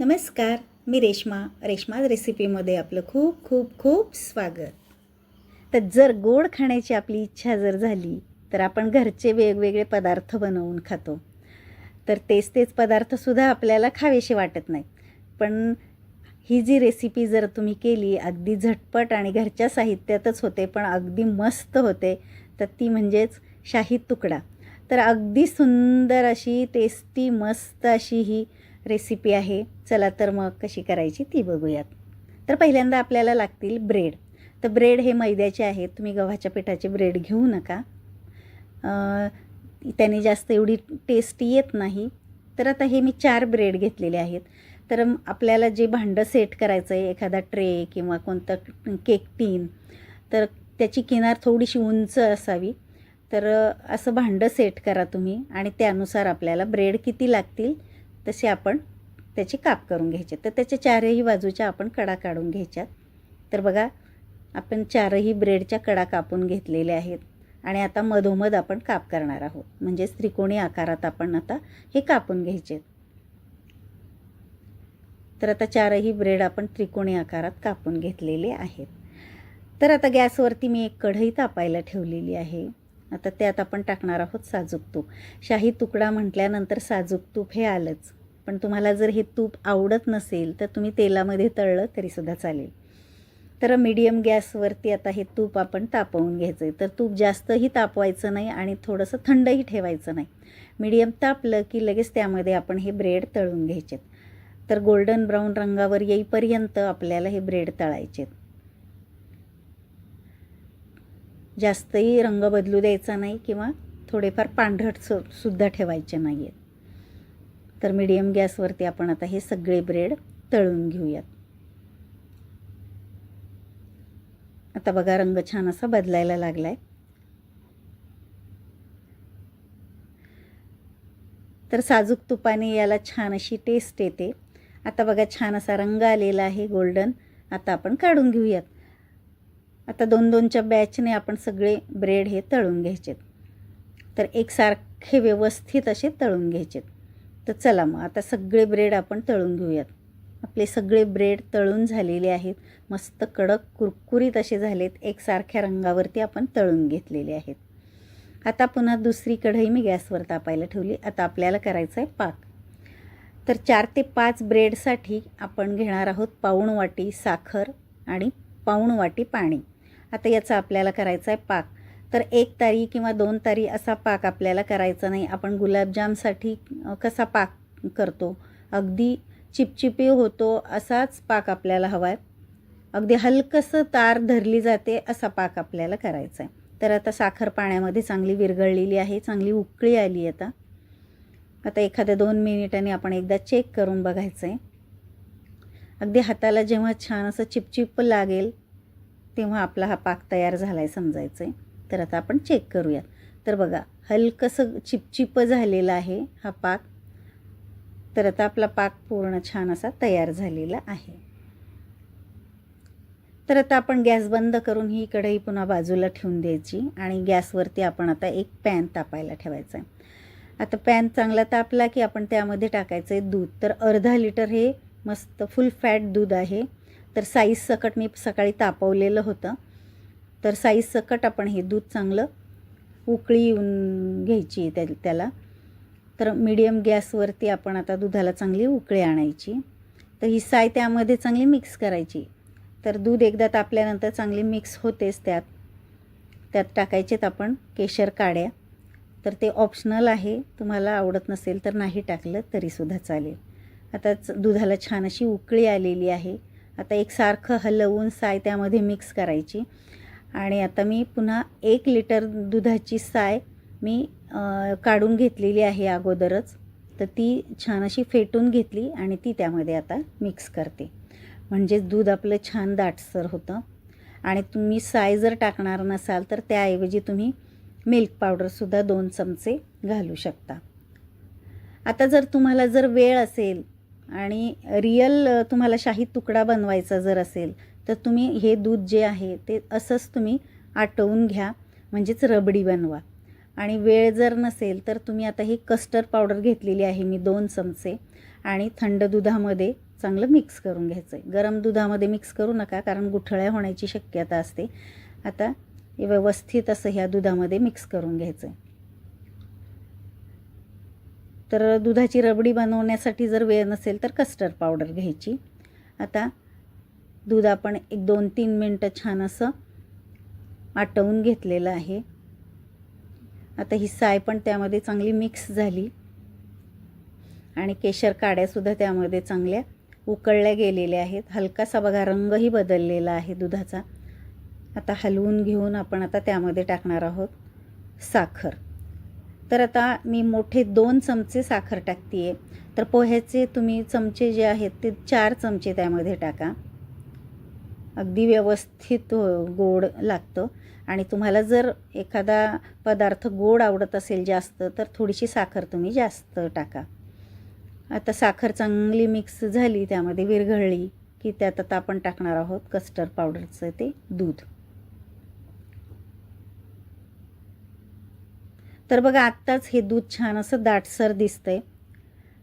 नमस्कार मी रेश्मा. रेश्मा रेसिपीमध्ये आपलं खूप खूप खूप स्वागत. तर जर गोड खाण्याची आपली इच्छा जर झाली तर आपण घरचे वेगवेगळे पदार्थ बनवून खातो. तर तेच तेच पदार्थसुद्धा आपल्याला खावेसे वाटत नाही. पण ही जी रेसिपी जर तुम्ही केली अगदी झटपट आणि घरच्या साहित्यातच होते पण अगदी मस्त होते तर ती म्हणजेच शाही तुकडा. तर अगदी सुंदर अशी टेस्टी मस्त अशी ही रेसिपी आहे. चला तर मग कशी करायची ती बघूयात. तर पहिल्यांदा आपल्याला लागतील ब्रेड तर ब्रेड हे मैद्याचे आहेत तुम्ही गव्हाच्या पिठाचे ब्रेड घेऊ नका. त्याने जास्त एवढी टेस्ट येत नाही. तर आता हे मी चार ब्रेड घेतलेले आहेत. तर आपल्याला जे भांडं सेट करायचं आहे एखादा ट्रे किंवा कोणतं केक टीन तर त्याची किनार थोडीशी उंच असावी. तर असं भांडं सेट करा तुम्ही आणि त्यानुसार आपल्याला ब्रेड किती लागतील तसे आपण त्याचे काप करून घ्यायचे. तर त्याच्या चारही बाजूच्या आपण कडा काढून घ्यायच्यात. तर बघा आपण चारही ब्रेडच्या कडा कापून घेतलेल्या आहेत. आणि आता मधोमध आपण काप करणार आहोत. म्हणजेच त्रिकोणी आकारात आपण आता हे कापून घ्यायचे. तर आता चारही ब्रेड आपण त्रिकोणी आकारात कापून घेतलेले आहेत. तर आता गॅसवरती मी एक कढई तापायला ठेवलेली आहे. आता त्यात आपण टाकणार आहोत साजूक तूप. शाही तुकडा म्हटल्यानंतर साजूक तूप हे आलंच. पण तुम्हाला जर हे तूप आवडत नसेल तर तुम्ही तेलामध्ये तळलं तरीसुद्धा चालेल. तर मीडियम गॅसवरती आता हे तूप आपण तापवून घ्यायचं आहे तर तूप जास्तही तापवायचं नाही आणि थोडंसं थंडही ठेवायचं नाही. मीडियम तापलं की लगेच त्यामध्ये आपण हे ब्रेड तळून घ्यायचे तर गोल्डन ब्राऊन रंगावर येईपर्यंत आपल्याला हे ब्रेड तळायचे जास्तही रंग बदलू द्यायचा नाही किंवा थोडेफार पांढरट सुद्धा ठेवायचे नाही आहेत तर मीडियम गॅसवरती आपण आता हे सगळे ब्रेड तळून घेऊयात. आता बघा रंग छान असा बदलायला लागला आहे तर साजूक तुपाने याला छान अशी टेस्ट येते. आता बघा छान असा रंग आलेला आहे गोल्डन आता आपण काढून घेऊयात. आता दोन दोनच्या बॅचने आपण सगळे ब्रेड हे तळून घ्यायचेत. तर एकसारखे व्यवस्थित असे तळून घ्यायचेत. तर चला मग आता सगळे ब्रेड आपण तळून घेऊयात. आपले सगळे ब्रेड तळून झालेले आहेत. मस्त कडक कुरकुरीत असे झालेत. एकसारख्या रंगावरती आपण तळून घेतलेले आहेत. आता पुन्हा दुसरी कढई मी गॅसवर तापायला ठेवली. आता आपल्याला करायचं आहे पाक. तर चार ते पाच ब्रेडसाठी आपण घेणार आहोत पाऊण वाटी साखर आणि पाऊण वाटी पाणी. आता याचा आपल्याला करायचा आहे पाक. तर एक तारी किंवा दोन तारी असा पाक आपल्याला करायचा नाही. आपण गुलाबजामसाठी कसा पाक करतो? अगदी चिपचिपी होतो असाच पाक आपल्याला हवा आहे अगदी हलकंसं तार धरली जाते असा पाक आपल्याला करायचा आहे तर आता साखर पाण्यामध्ये चांगली विरघळलेली आहे चांगली उकळी आली आता. आता एखाद्या दोन मिनिटांनी आपण एकदा चेक करून बघायचं आहे अगदी हाताला जेव्हा छान असं चिपचिप लागेल तेव्हा आपला हा पाक तयार झाला आहे समजायचं आहे तर आता आपण चेक करूयात. तर बघा हलकंसं चिपचिप झालेला आहे हा पाक. तर आता आपला पाक पूर्ण छान असा तयार झालेला आहे. तर आता आपण गॅस बंद करून ही कढई पुन्हा बाजूला ठेवून द्यायची आणि गॅसवरती आपण आता एक पॅन तापायला ठेवायचा आहे. आता पॅन चांगला तापला की आपण त्यामध्ये टाकायचं आहे दूध. तर अर्धा लिटर हे मस्त फुल फॅट दूध आहे. तर साईज सकट मी सकाळी तापवलेलं होतं. तर साईज सकट आपण हे दूध चांगलं उकळी येऊन घ्यायची आहे त्या त्याला. तर मीडियम गॅसवरती आपण आता दुधाला चांगली उकळी आणायची. तर ही साय त्यामध्ये चांगली मिक्स करायची. तर दूध एकदा तापल्यानंतर चांगली मिक्स होतेच त्यात. त्यात टाकायचेत आपण केशर काड्या. तर ते ऑप्शनल आहे. तुम्हाला आवडत नसेल तर नाही टाकलं तरीसुद्धा चालेल. आता दुधाला छान अशी उकळी आलेली आहे. आता एक सारखं हलवून साय त्यामध्ये मिक्स करायची. आणि आता मी पुन्हा एक लिटर दुधाची साय मी काढून घेतलेली आहे अगोदरच. तर ती छान अशी फेटून घेतली आणि ती त्यामध्ये आता मिक्स करते. म्हणजेच दूध आपलं छान दाटसर होतं. आणि तुम्ही साय जर टाकणार नसाल तर त्याऐवजी तुम्ही मिल्क पावडरसुद्धा दोन चमचे घालू शकता. आता जर तुम्हाला जर वेळ असेल आणि रिअल तुम्हाला शाही तुकडा बनवायचा जर असेल तर तुम्ही हे दूध जे आहे ते असंच तुम्ही आटवून घ्या म्हणजेच रबडी बनवा. आणि वेळ जर नसेल तर तुम्ही आता ही कस्टर्ड पावडर घेतलेली आहे मी दोन चमचे आणि थंड दुधामध्ये चांगलं मिक्स करून घ्यायचं आहे गरम दुधामध्ये मिक्स करू नका कारण गुठळ्या होण्याची शक्यता असते. आता व्यवस्थित असं ह्या दुधामध्ये मिक्स करून घ्यायचं आहे तर दुधाची रबडी बनवण्यासाठी जर वेळ नसेल तर कस्टर्ड पावडर घ्यायची. आता दूध आपण एक दोन तीन मिनटं छान असं आटवून घेतलेलं आहे. आता ही साय पण त्यामध्ये चांगली मिक्स झाली. आणि केशर काड्यासुद्धा त्यामध्ये चांगल्या उकळल्या गेलेल्या आहेत. हलकासा बघा रंगही बदललेला आहे दुधाचा. आता हलवून घेऊन आपण आता त्यामध्ये टाकणार आहोत साखर. तर आता मी मोठे दोन चमचे साखर टाकते आहे तर पोह्याचे तुम्ही चमचे जे आहेत ते चार चमचे त्यामध्ये टाका. अगदी व्यवस्थित गोड लागतं. आणि तुम्हाला जर एखादा पदार्थ गोड आवडत असेल जास्त तर थोडीशी साखर तुम्ही जास्त टाका. आता साखर चांगली मिक्स झाली त्यामध्ये विरघळली की त्यात आता आपण टाकणार आहोत कस्टर्ड पावडरचं ते दूध. तर बघा आत्ताच हे दूध छान असं दाटसर दिसतंय.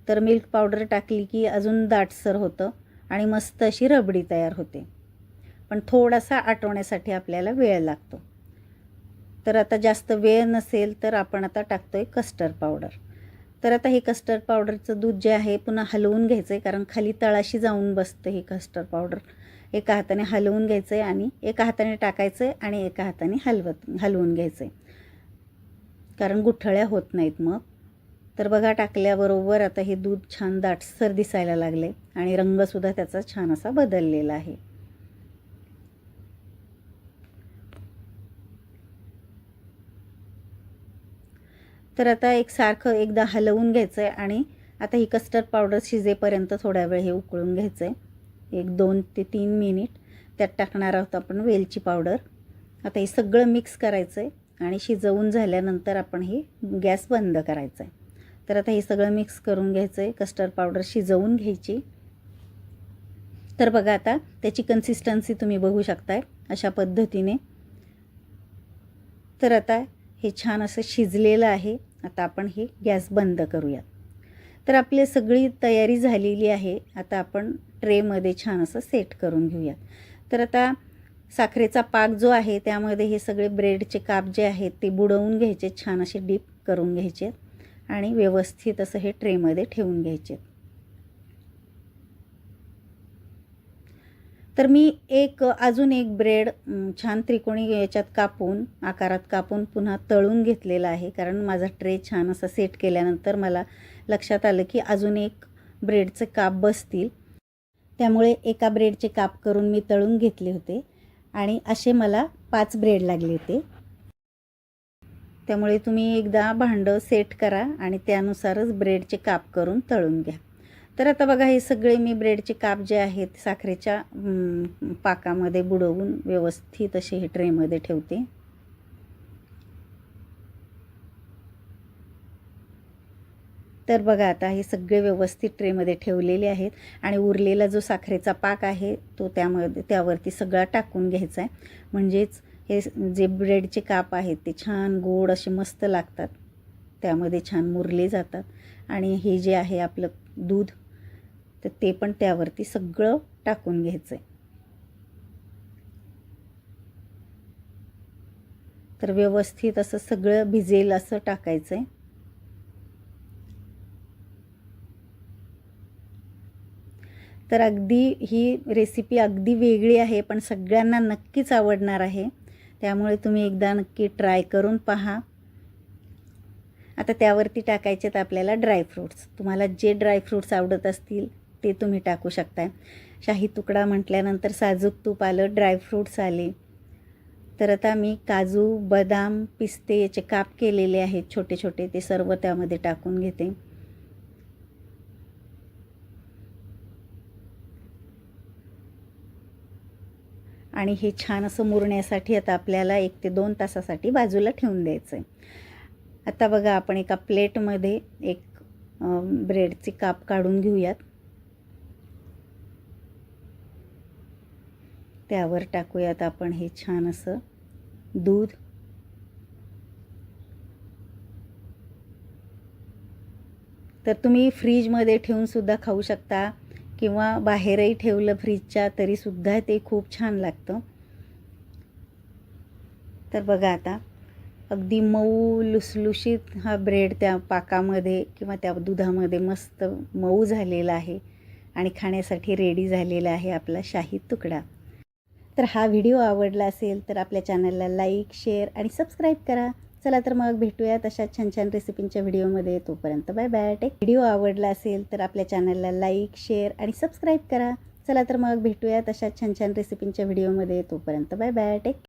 तर मिल्क पावडर टाकली की अजून दाटसर होतं आणि मस्त अशी रबडी तयार होते. पण थोडासा आटवण्यासाठी आपल्याला वेळ लागतो. तर आता जास्त वेळ नसेल तर आपण आता टाकतो आहे कस्टर्ड पावडर तर आता हे कस्टर्ड पावडरचं दूध जे आहे पुन्हा हलवून घ्यायचं आहे कारण खाली तळाशी जाऊन बसतं हे कस्टर्ड पावडर एका हाताने हलवून घ्यायचं आहे आणि एका हाताने टाकायचं आहे आणि एका हाताने हलवत हलवून घ्यायचं आहे कारण गुठळ्या होत नाहीत मग. तर बघा टाकल्याबरोबर आता हे दूध छान दाटसर दिसायला लागले आणि रंगसुद्धा त्याचा छान असा बदललेला आहे. तर आता एक सारखं एकदा हलवून घ्यायचं आहे आणि आता ही कस्टर्ड पावडर शिजेपर्यंत थोड्या वेळ हे उकळून घ्यायचं आहे एक दोन ते तीन मिनिट त्यात टाकणार आहोत आपण वेलची पावडर आता हे सगळं मिक्स करायचं आहे आणि शिजवून झाल्यानंतर आपण हे गॅस बंद करायचं आहे तर आता हे सगळं मिक्स करून घ्यायचं आहे कस्टर्ड पावडर शिजवून घ्यायची. तर बघा आता त्याची कन्सिस्टन्सी तुम्ही बघू शकताय अशा पद्धतीने. तर आता हे छान असं शिजलेलं आहे. आता आपण हे गॅस बंद करूयात. तर आपली सगळी तयारी झालेली आहे. आता आपण ट्रेमध्ये छान असं सेट करून घेऊयात. तर आता साखरेचा पाक जो आहे त्यामध्ये हे सगळे ब्रेडचे काप जे आहेत ते बुडवून घ्यायचे छान असे डीप करून घ्यायचे आणि व्यवस्थित असं हे ट्रेमध्ये ठेवून घ्यायचे. तर मी एक अजून एक ब्रेड छान त्रिकोणी याच्यात कापून आकारात कापून पुन्हा तळून घेतलेला आहे. कारण माझा ट्रे छान असा सेट केल्यानंतर मला लक्षात आलं की अजून एक ब्रेडचे काप बसतील. त्यामुळे एका ब्रेडचे काप करून मी तळून घेतले होते आणि असे मला पाच ब्रेड लागले होते. त्यामुळे तुम्ही एकदा भांडं सेट करा आणि त्यानुसारच ब्रेडचे काप करून तळून घ्या. तर आता बघा हे सगळे मी ब्रेडचे काप जे आहेत साखरेच्या पाकामध्ये बुडवून व्यवस्थित असे हे ट्रेमध्ये ठेवते. तर बघा आता हे सगळे व्यवस्थित ट्रेमध्ये ठेवलेले आहेत आणि उरलेला जो साखरेचा पाक आहे तो त्यामध्ये त्यावरती सगळा टाकून घ्यायचा आहे. म्हणजेच हे जे ब्रेडचे काप आहेत ते छान गोड असे मस्त लागतात. त्यामध्ये छान मुरले जातात. आणि हे जे आहे आपलं दूध तर ते पण त्यावरती सगळं टाकून घ्यायचं आहे तर व्यवस्थित असं सगळं भिजेल असं टाकायचं आहे तर अगदी ही रेसिपी अगदी वेगळी आहे पण सगळ्यांना नक्कीच आवडणार आहे. त्यामुळे तुम्ही एकदा नक्की ट्राय करून पहा. आता त्यावरती टाकायचे तर आपल्याला ड्रायफ्रूट्स तुम्हाला जे ड्रायफ्रूट्स आवडत असतील ते तुम्ही टाकू शकता शाही तुकडा म्हटल्यानंतर साजूक तूप आलं ड्रायफ्रूट्स आले. तर आता मी काजू बदाम पिस्ते याचे काप केलेले आहेत छोटे छोटे ते सर्व त्यामध्ये टाकून घेते. आणि हे छान असं मुरण्यासाठी आता आपल्याला एक ते दोन तासासाठी बाजूला ठेवून द्यायचं आहे आता बघा आपण एका प्लेटमध्ये एक ब्रेडचे काप काढून घेऊयात. त्यावर टाकूयात आपण हे छान असं. दूध. तर तुम्ही फ्रीजमध्ये ठेवूनसुद्धा खाऊ शकता किंवा बाहेरही ठेवलं फ्रीजच्या तरीसुद्धा ते खूप छान लागतं. तर बघा आता अगदी मऊ लुसलुशीत हा ब्रेड त्या पाकामध्ये किंवा त्या दुधामध्ये मस्त मऊ झालेला आहे आणि खाण्यासाठी रेडी झालेला आहे आपला शाही तुकडा. तर हा व्हिडिओ आवडला असेल तर आपल्या चॅनलला लाईक शेअर आणि सबस्क्राईब करा. चला तर मग भेटूयात अशा छान छान रेसिपींच्या व्हिडिओमध्ये. तोपर्यंत बाय बाय. टेक व्हिडिओ आवडला असेल तर आपल्या चॅनलला लाईक शेअर आणि सबस्क्राईब करा. चला तर मग भेटूयात अशा छान छान रेसिपींच्या व्हिडिओमध्ये. तोपर्यंत बाय बाय. टेक